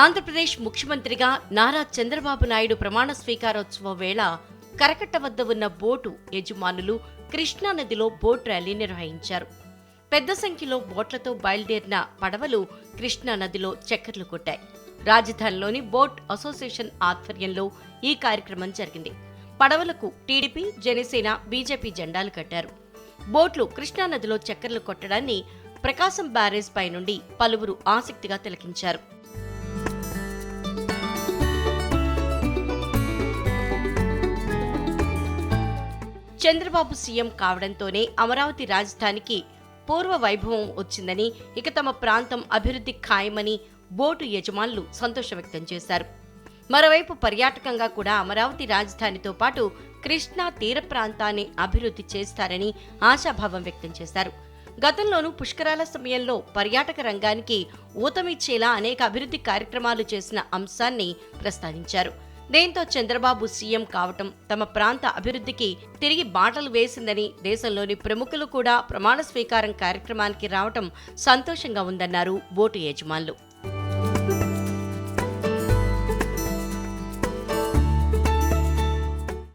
ఆంధ్రప్రదేశ్ ముఖ్యమంత్రిగా నారా చంద్రబాబు నాయుడు ప్రమాణ స్వీకారోత్సవం వేళ కరకట్ట వద్ద ఉన్న బోటు యజమానులు కృష్ణానదిలో బోట్ ర్యాలీ నిర్వహించారు. పెద్ద సంఖ్యలో బోట్లతో బయలుదేరిన పడవలు కృష్ణానదిలో చక్కర్లు కొట్టాయి. రాజధానిలోని బోట్ అసోసియేషన్ ఆధ్వర్యంలో ఈ కార్యక్రమం జరిగింది. పడవలకు టీడీపీ జనసేన బీజేపీ జెండాలు కట్టారు. బోట్లు కృష్ణానదిలో చక్కర్లు కొట్టడాన్ని ప్రకాశం బ్యారేజ్ పై నుండి పలువురు ఆసక్తిగా తిలకించారు. చంద్రబాబు సీఎం కావడంతోనే అమరావతి రాజధానికి పూర్వ వైభవం వచ్చిందని ఇక తమ ప్రాంతం అభివృద్ధి ఖాయమని బోటు యజమానులు సంతోషం వ్యక్తం చేశారు. మరోవైపు పర్యాటకంగా కూడా అమరావతి రాజధానితో పాటు కృష్ణా తీర ప్రాంతాన్ని అభివృద్ధి చేస్తారని ఆశాభావం వ్యక్తం చేశారు. గతంలోనూ పుష్కరాల సమయంలో పర్యాటక రంగానికి ఊతమిచ్చేలా అనేక అభివృద్ధి కార్యక్రమాలు చేసిన అంశాన్ని ప్రస్తావించారు. దీంతో చంద్రబాబు సీఎం కావటం తమ ప్రాంత అభివృద్ధికి తిరిగి బాటలు వేసిందని దేశంలోని ప్రముఖులు కూడా ప్రమాణ స్వీకారం కార్యక్రమానికి రావటం సంతోషంగా ఉందన్నారు బోటు యజమానులు.